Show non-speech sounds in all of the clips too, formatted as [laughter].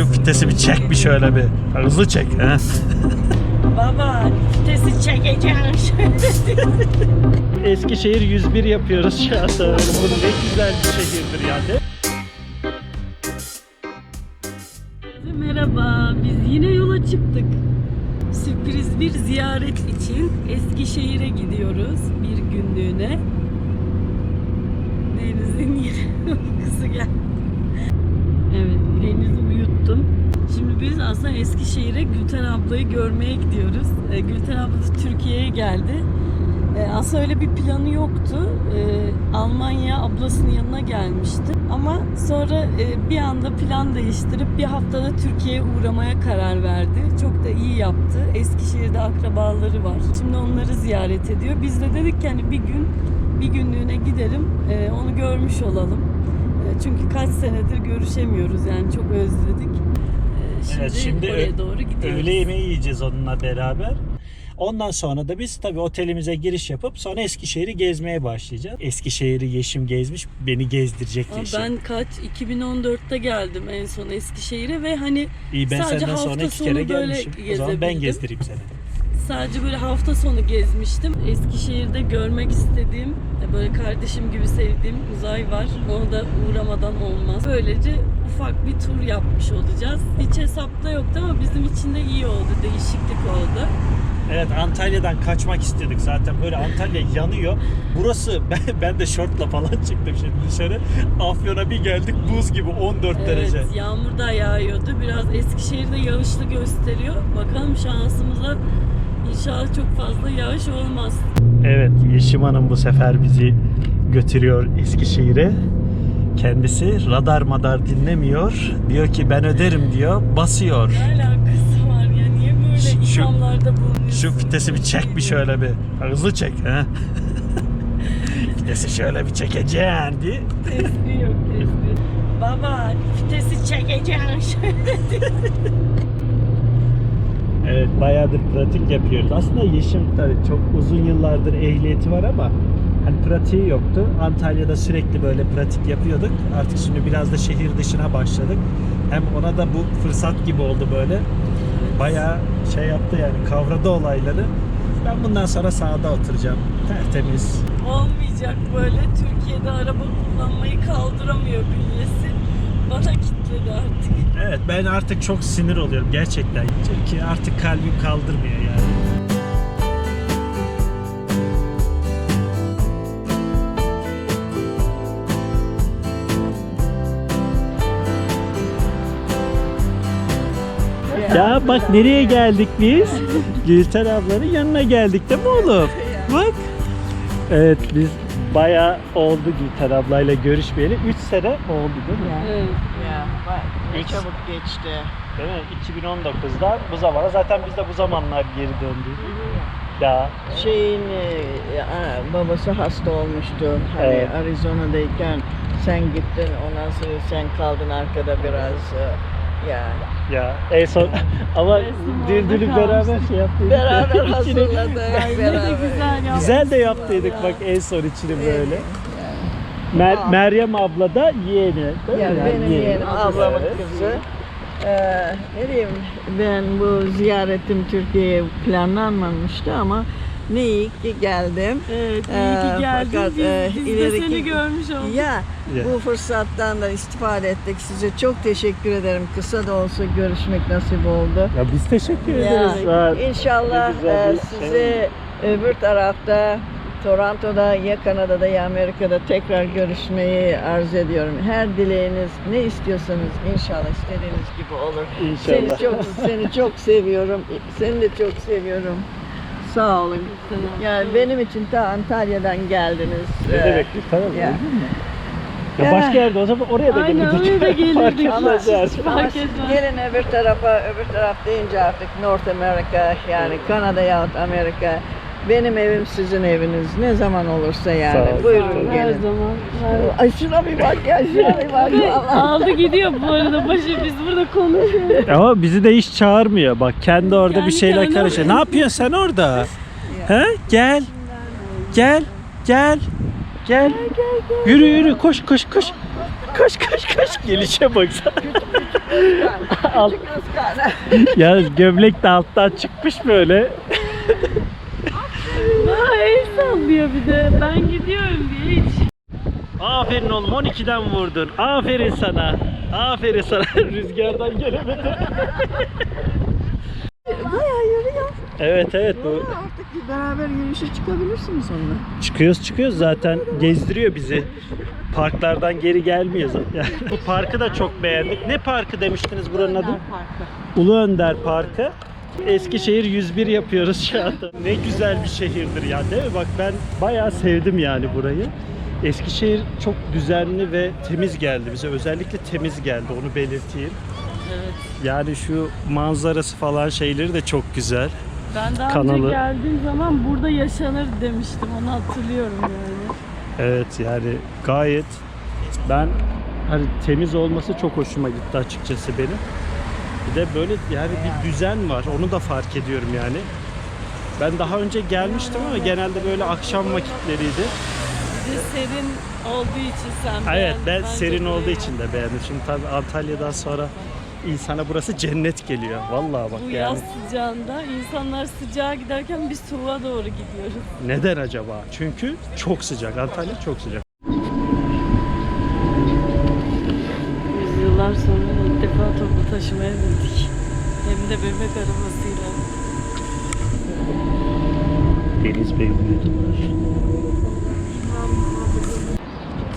Şu vitesi bir çek bir şöyle bir. Hızlı çek. He. Baba vitesi şöyle. [laughs] Eskişehir 101 yapıyoruz şu anda. Bu ne güzel bir şehirdir yani. Merhaba, biz yine yola çıktık. Sürpriz bir ziyaret için Eskişehir'e gidiyoruz bir günlüğüne. Deniz'in yine kızı geldi. Evet, Deniz'i uyuttum. Şimdi biz aslında Eskişehir'e Gülten ablayı görmeye gidiyoruz. Ee, Gülten abla Türkiye'ye geldi. Ee, aslında öyle bir planı yoktu. Ee, Almanya ablasının yanına gelmişti. Ama sonra e, bir anda plan değiştirip bir haftada Türkiye'ye uğramaya karar verdi. Çok da iyi yaptı. Eskişehir'de akrabaları var. Şimdi onları ziyaret ediyor. Biz de dedik ki hani bir gün bir günlüğüne gidelim. e, onu görmüş olalım. E, çünkü kaç senedir görüşemiyoruz yani çok özledik. E, şimdi, Evet, şimdi oraya ö- doğru gidiyoruz. Öğle yemeği yiyeceğiz onunla beraber. Ondan sonra da biz tabii otelimize giriş yapıp sonra Eskişehir'i gezmeye başlayacağız. Eskişehir'i Yeşim gezmiş, beni gezdirecek Ama Yeşim. ben kaç 2014'te geldim en son Eskişehir'e ve hani İyi ben sadece senden hafta sonra iki kere gelmişim. O zaman ben gezdireyim seni. Sadece böyle hafta sonu gezmiştim. Eskişehir'de görmek istediğim, e, böyle kardeşim gibi sevdiğim Uzay var. Ona da uğramadan olmaz. Böylece ufak bir tur yapmış olacağız. Hiç hesapta yoktu ama bizim için de iyi oldu, değişiklik oldu. Evet Antalya'dan kaçmak istedik zaten böyle Antalya yanıyor. Burası [laughs] ben, ben de şortla falan çıktım şimdi dışarı. Afyon'a bir geldik buz gibi 14 derece. Evet, yağmur da yağıyordu. Biraz Eskişehir'de yağışlı gösteriyor. Bakalım şansımıza inşallah çok fazla yağış olmaz. Evet Yeşim Hanım bu sefer bizi götürüyor Eskişehir'e. Kendisi radar madar dinlemiyor. Diyor ki ben öderim diyor. Basıyor. Ne alakası var ya? Niye böyle Şu- ithamlarda bulunuyorsun? Şu vitesi bir çek bir şöyle bir. Hızlı çek. He? vitesi [laughs] şöyle bir çekeceksin diye. Tespih yok tespih. Baba vitesi çekeceksin [laughs] şöyle. Evet bayağıdır pratik yapıyoruz. Aslında Yeşim tabii çok uzun yıllardır ehliyeti var ama hani pratiği yoktu. Antalya'da sürekli böyle pratik yapıyorduk. Artık şimdi biraz da şehir dışına başladık. Hem ona da bu fırsat gibi oldu böyle. Bayağı şey yaptı yani kavradı olayları. Ben bundan sonra sağda oturacağım. Tertemiz. Olmayacak böyle. Türkiye'de araba kullanmayı kaldıramıyor bünyesi. Bana kitledi artık. Evet ben artık çok sinir oluyorum gerçekten. Çünkü artık kalbim kaldırmıyor yani. Ya bak nereye geldik biz? Gülten ablanın yanına geldik değil mi oğlum? Bak. Evet biz bayağı oldu Gülten ablayla görüşmeyeli. 3 sene oldu değil mi? Evet. Ya bak ne çabuk geçti. Değil mi? 2019'dan bu zamana zaten biz de bu zamanlar geri döndük. Ya Şeyin e, a- babası hasta olmuştu. Hani Evet. Arizona'dayken sen gittin ondan sonra sen kaldın arkada biraz e, ya. ya en son [laughs] ama orada beraber şey yaptık. Beraber [laughs] hazırladık. Ay ne de beraber. güzel yapmışsın. Güzel de yaptıydık bak en son içini böyle. Mer- Aa. Meryem abla da yeğeni. değil mi? Ya Yani benim yeğenim ablamın kızı. Ee, ne diyeyim ben bu ziyaretim Türkiye'ye planlanmamıştı ama ne iyi ki geldim. Evet iyi Ee, ki geldin. fakat, biz, e, biz de ileriki- seni görmüş olduk. Ya bu fırsattan da istifade ettik. Size çok teşekkür ederim. Kısa da olsa görüşmek nasip oldu. Ya biz teşekkür Ya, ederiz. İnşallah e, bir sizi öbür tarafta Toronto'da ya Kanada'da ya Amerika'da tekrar görüşmeyi arzu ediyorum. Her dileğiniz ne istiyorsanız inşallah istediğiniz gibi olur. Seni İnşallah. çok seni çok seviyorum. Seni de çok seviyorum. Sağ olun. Yani benim için ta Antalya'dan geldiniz. Ne Ee, demek tamam ya. ya. Ya başka yerde o zaman oraya da Aynen, gelirdik. oraya da gelirdik. Fark Ama- etmez yani. Ama Fark siz etmez. gelin öbür tarafa, öbür taraf deyince artık North America yani Kanada yahut Amerika. Benim evim sizin eviniz. Ne zaman olursa yani. Sağ ol. Buyurun Her gelin. zaman. Her- Ay şuna bir bak ya, şuna bir bak. Aldı gidiyor bu arada başı biz burada konuşuyoruz. Ama bizi de hiç çağırmıyor. Bak kendi orada bir Kendi şeyler kendine- karışıyor. Ne yapıyorsun sen orada? He? Gel. Gel. Gel. Gel. Yürü yürü koş koş koş. Koş koş koş. Gelişe baksana. Alt, ya gömlek de alttan çıkmış böyle. Sallıyor bir de. Ben gidiyorum diye hiç. Aferin oğlum 12'den vurdun. Aferin sana. Aferin sana. [laughs] Rüzgardan gelemedin. Bayağı [laughs] yürüyor. Evet evet bu Artık bir beraber yürüyüşe çıkabilirsiniz onunla. çıkıyoruz çıkıyoruz zaten gezdiriyor bizi. Parklardan geri gelmiyoruz. [laughs] Yani bu parkı da çok beğendik. Ne parkı demiştiniz buranın adı? Ulu Önder Parkı. Eskişehir 101 yapıyoruz şu anda. [laughs] Ne güzel bir şehirdir ya değil mi? Bak ben bayağı sevdim yani burayı. Eskişehir çok düzenli ve temiz geldi bize. Özellikle temiz geldi onu belirteyim. Evet. Yani şu manzarası falan şeyleri de çok güzel. Ben daha Kanalı. önce geldiğim zaman burada yaşanır demiştim. Onu hatırlıyorum yani. Evet yani gayet ben hani temiz olması çok hoşuma gitti açıkçası benim. Bir de böyle yani bir düzen var. Onu da fark ediyorum yani. Ben daha önce gelmiştim ama genelde böyle akşam vakitleriydi. Bir de serin olduğu için sen Evet beğendin. ben Bence serin olduğu burayı. için de beğendim. Şimdi tabii Antalya'dan sonra insana burası cennet geliyor. Vallahi bak Bu yani. yaz sıcağında insanlar sıcağa giderken biz soğuğa doğru gidiyoruz. Neden acaba? Çünkü çok sıcak. Antalya çok sıcak. Taşımaya bindik. Hem de bebek arabasıyla. Deniz Bey uyudular.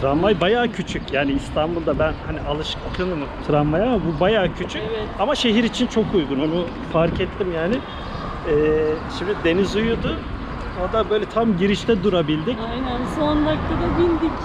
Tramvay bayağı küçük. Yani İstanbul'da ben hani alışkınım tramvaya ama bu bayağı küçük. Evet. Ama şehir için çok uygun. Onu fark ettim yani. Ee, şimdi Deniz uyudu. O da böyle tam girişte durabildik. Aynen son dakikada bindik.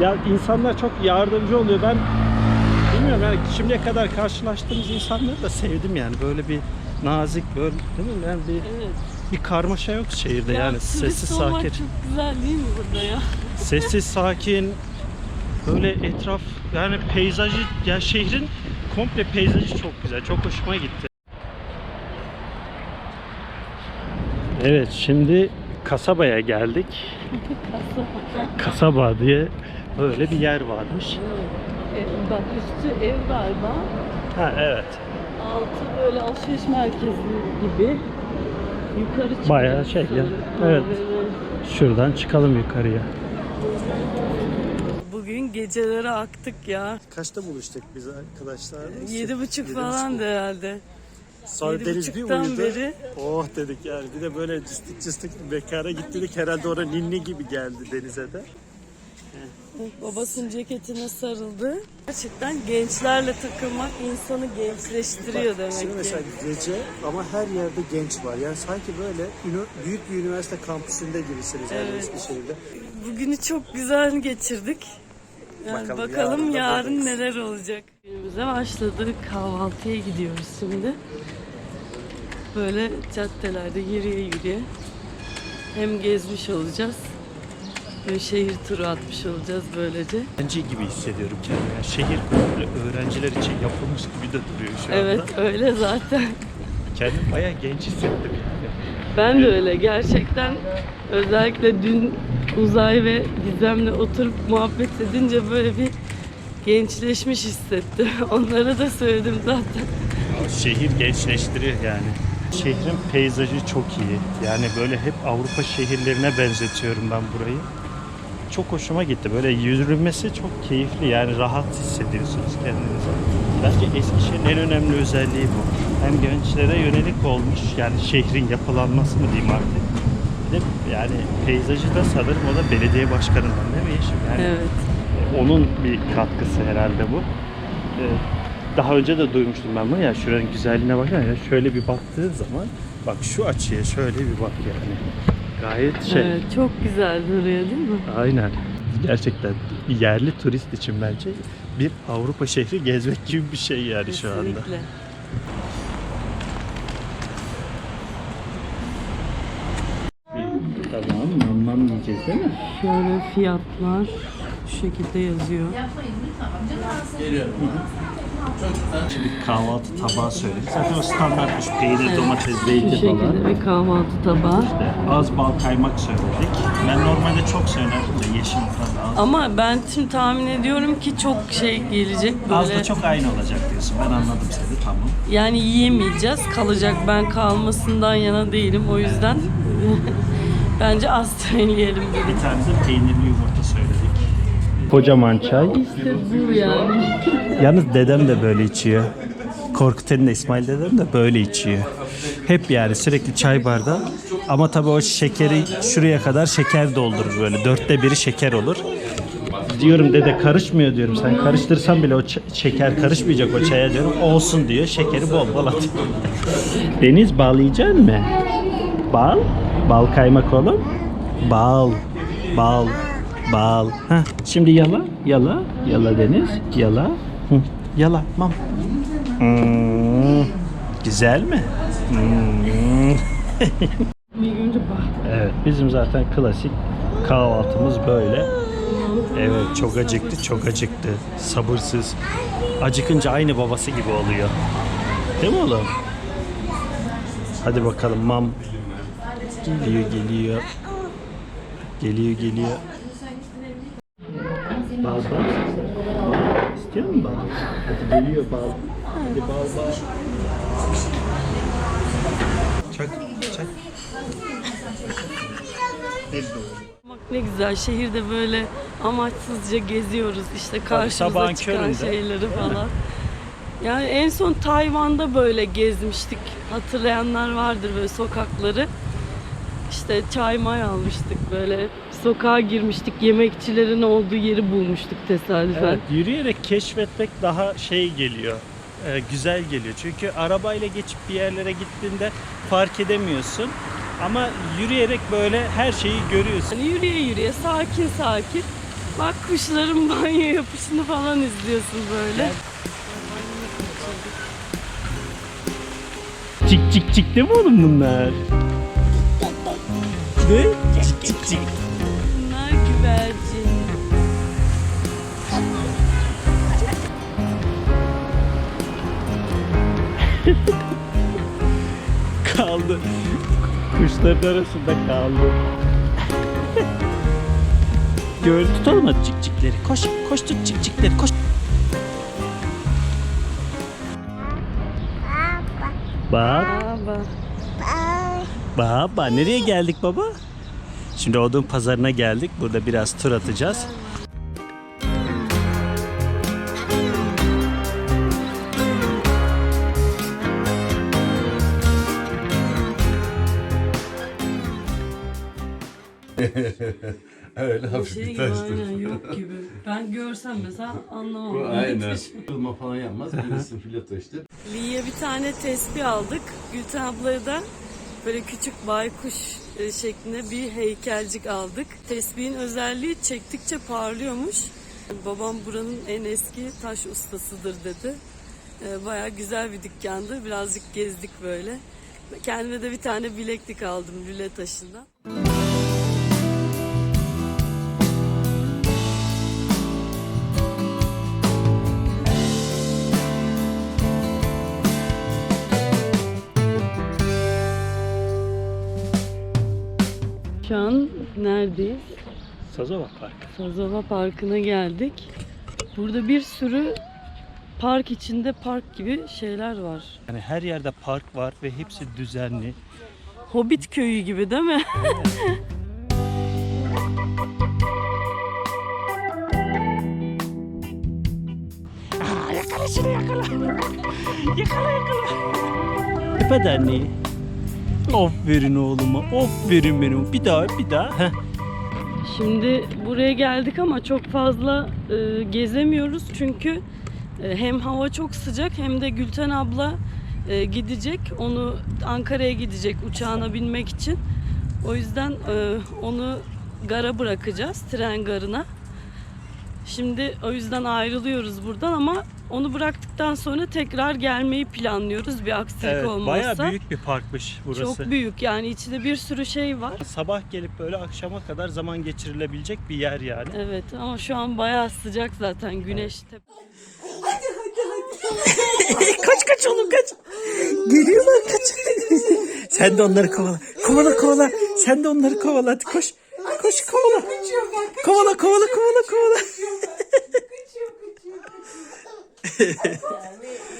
Ya insanlar çok yardımcı oluyor. Ben bilmiyorum yani şimdiye kadar karşılaştığımız insanları da sevdim yani. Böyle bir nazik böyle değil mi? Yani bir, Evet. bir karmaşa yok şehirde Ya, yani. turist Sessiz olmak sakin. çok güzel değil mi burada ya? [laughs] Sessiz sakin. Böyle etraf yani peyzajı ya şehrin komple peyzajı çok güzel. Çok hoşuma gitti. Evet şimdi kasabaya geldik. [laughs] Kasaba diye böyle bir yer varmış. E, bak üstü ev galiba. Ha evet. Altı böyle alışveriş merkezi gibi. Yukarı çıkıyor. Bayağı şey ya, evet. böyle. Şuradan çıkalım yukarıya. Bugün gecelere aktık ya. Kaçta buluştuk biz arkadaşlar? Yedi buçuk falan herhalde. Sonra Yedi Deniz bir buçuktan uyudu. beri- Oh dedik yani. Bir de böyle cıstık cıstık bir mekana gittik. Herhalde orada ninni gibi geldi denize de. Babasının ceketine sarıldı. Gerçekten gençlerle takılmak insanı gençleştiriyor demek Şimdi ki. mesela gece ama her yerde genç var. Yani sanki böyle büyük bir üniversite kampüsünde gibisiniz Evet. Eskişehir'de. Bugünü çok güzel geçirdik. Yani Bakalım bakalım, yarın yarın neler olacak. Günümüze başladık. Kahvaltıya gidiyoruz şimdi. Böyle caddelerde yürüye yürüye hem gezmiş olacağız. Böyle şehir turu atmış olacağız böylece. Öğrenci gibi hissediyorum kendimi. Yani şehir komple öğrenciler için yapılmış gibi de duruyor şu Evet anda. öyle zaten. Kendimi bayağı genç hissettim yani. Ben de öyle gerçekten özellikle dün Uzay ve Gizem'le oturup muhabbet edince böyle bir gençleşmiş hissettim. [laughs] Onlara da söyledim zaten. Şehir gençleştiriyor yani. Şehrin peyzajı çok iyi. Yani böyle hep Avrupa şehirlerine benzetiyorum ben burayı. Çok hoşuma gitti. Böyle yürümesi çok keyifli. Yani rahat hissediyorsunuz kendinizi. Bence Eskişehir'in en önemli özelliği bu. Hem gençlere yönelik olmuş yani şehrin yapılanması mı diyeyim artık. Bir de yani peyzajı da sanırım o da belediye başkanından değil mi Yeşim? Yani Evet. onun bir katkısı herhalde bu. Ee, Daha önce de duymuştum ben bunu ya şuranın güzelliğine bak ya şöyle bir baktığın zaman bak şu açıya şöyle bir bak yani. Gayet şey. Evet, çok güzel duruyor değil mi? Aynen. Gerçekten yerli turist için bence bir Avrupa şehri gezmek gibi bir şey yani şu anda. Kesinlikle. Tamam, mamam yiyeceğiz değil mi? Şöyle fiyatlar şu şekilde yazıyor. Kahvaltı tabağı söyledik. Zaten o standartmış. Peynir, Evet. domates, Bu zeytin falan. şekilde bir kahvaltı tabağı. İşte az bal kaymak söyledik. Ben normalde çok söylerdim de yeşim falan az. Ama ben şimdi tahmin ediyorum ki çok şey gelecek Az böyle. da çok aynı olacak diyorsun. Ben anladım seni tamam. Yani yiyemeyeceğiz. Kalacak. Ben kalmasından yana değilim. O yüzden [laughs] bence az söyleyelim. Bir tane de peynirli yumurta. Kocaman çay. İşte bu yani. Yalnız dedem de böyle içiyor. Korkuten'in de İsmail dedem de böyle içiyor. Hep yani sürekli çay bardağı. Ama tabii o şekeri şuraya kadar şeker doldurur böyle. Dörtte biri şeker olur. Diyorum dede karışmıyor diyorum. Sen karıştırsan bile o şeker karışmayacak o çaya diyorum. Olsun diyor. Şekeri bol bol atıyor. [laughs] Deniz bal yiyecek mi? Bal? Bal kaymak oğlum. Bal. Bal. Bal. Heh. Şimdi yala. Yala. Yala Deniz. Yala. Hı. Yala. Mam. Hmm. Güzel mi? Hmm. [laughs] Evet bizim zaten klasik kahvaltımız böyle. Evet çok acıktı çok acıktı. Sabırsız. Acıkınca aynı babası gibi oluyor. Değil mi oğlum? Hadi bakalım mam. Geliyor geliyor. Geliyor geliyor. Bal bal. İstiyor musun bal? Hadi geliyor bal. Hadi bal bal. Çak çak. Bak ne güzel şehirde böyle amaçsızca geziyoruz işte karşımıza çıkan şeyleri falan. Yani en son Tayvan'da böyle gezmiştik. Hatırlayanlar vardır böyle sokakları. İşte çay may almıştık böyle. Sokağa girmiştik. Yemekçilerin olduğu yeri bulmuştuk tesadüfen. Evet, yürüyerek keşfetmek daha şey geliyor. e, güzel geliyor. Çünkü arabayla geçip bir yerlere gittiğinde fark edemiyorsun. Ama yürüyerek böyle her şeyi görüyorsun. Hani yürüye yürüye sakin sakin. Bak kuşların banyo yapışını falan izliyorsun böyle. Cik cik cik değil mi oğlum bunlar? Ne? Cik cik cik. Kaldı. Kuşların arasında kaldı. Gör tutalım hadi cik cikleri. Koş, koş tut cik cikleri. Koş. Bak. Baba. Baba nereye geldik baba? Şimdi odun pazarına geldik. Burada biraz tur atacağız. [laughs] Öyle hafif şey bir gibi taştır. aynen yok gibi. Ben görsem mesela [laughs] anlamam. Bu aynen. Kırılma falan yapmaz. Bilirsin [laughs] fileto işte. Liye bir tane tespih aldık. Gülten ablaya da böyle küçük baykuş e, şeklinde bir heykelcik aldık. Tespihin özelliği çektikçe parlıyormuş. Babam buranın en eski taş ustasıdır dedi. E, Bayağı güzel bir dükkandı. Birazcık gezdik böyle. Kendime de bir tane bileklik aldım lüle taşından. Neredeyiz? Sazova Park. Sazova Parkı'na geldik. Burada bir sürü park içinde park gibi şeyler var. Yani her yerde park var ve hepsi düzenli. Hobbit köyü gibi değil mi? [laughs] Öped anne. Aferin oğluma. Aferin benim. Bir daha bir daha. Şimdi buraya geldik ama çok fazla e, gezemiyoruz çünkü e, hem hava çok sıcak hem de Gülten abla e, gidecek. Onu Ankara'ya gidecek uçağına binmek için. O yüzden e, onu gara bırakacağız, tren garına. Şimdi o yüzden ayrılıyoruz buradan ama onu bıraktıktan sonra tekrar gelmeyi planlıyoruz bir aksilik Evet, olmazsa. bayağı büyük bir parkmış burası. Çok büyük yani içinde bir sürü şey var. Sabah gelip böyle akşama kadar zaman geçirilebilecek bir yer yani. Evet ama şu an bayağı sıcak zaten güneşte. Hadi [laughs] hadi hadi. kaç kaç oğlum kaç. Geliyorlar kaç. Sen de onları kovala. Kovala kovala. Sen de onları kovala hadi koş. Koş kovala. Kovala kovala kovala kovala.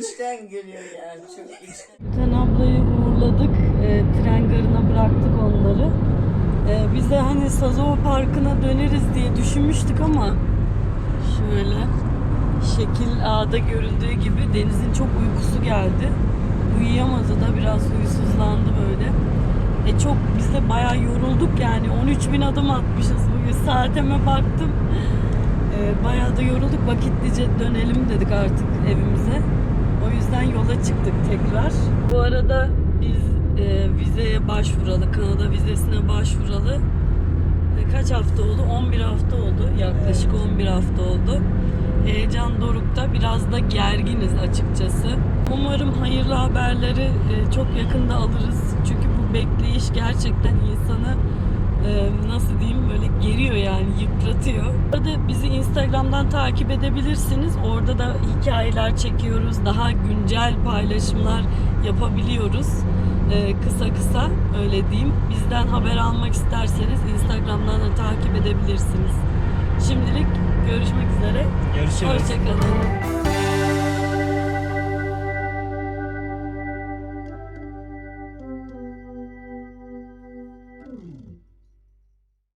İçten geliyor yani çok içten. Gülten ablayı uğurladık. E, tren garına bıraktık onları. E, biz de hani Sazova Parkı'na döneriz diye düşünmüştük ama şöyle şekil A'da görüldüğü gibi Deniz'in çok uykusu geldi. Uyuyamadı da biraz huysuzlandı böyle. E çok biz de bayağı yorulduk yani 13 bin adım atmışız bugün saatime baktım. E, bayağı da yorulduk vakitlice dönelim dedik artık evimize. O yüzden yola çıktık tekrar. Bu arada biz e, vizeye başvuralı, Kanada vizesine başvuralı e, kaç hafta oldu? 11 hafta oldu. Yaklaşık 11 hafta oldu. Heyecan dorukta. Biraz da gerginiz açıkçası. Umarım hayırlı haberleri e, çok yakında alırız. Çünkü bu bekleyiş gerçekten insanı e, nasıl yıpratıyor. Orada bizi Instagram'dan takip edebilirsiniz. Orada da hikayeler çekiyoruz. Daha güncel paylaşımlar yapabiliyoruz. E, kısa kısa öyle diyeyim. Bizden haber almak isterseniz Instagram'dan da takip edebilirsiniz. Şimdilik görüşmek üzere. Görüşürüz. Hoşçakalın.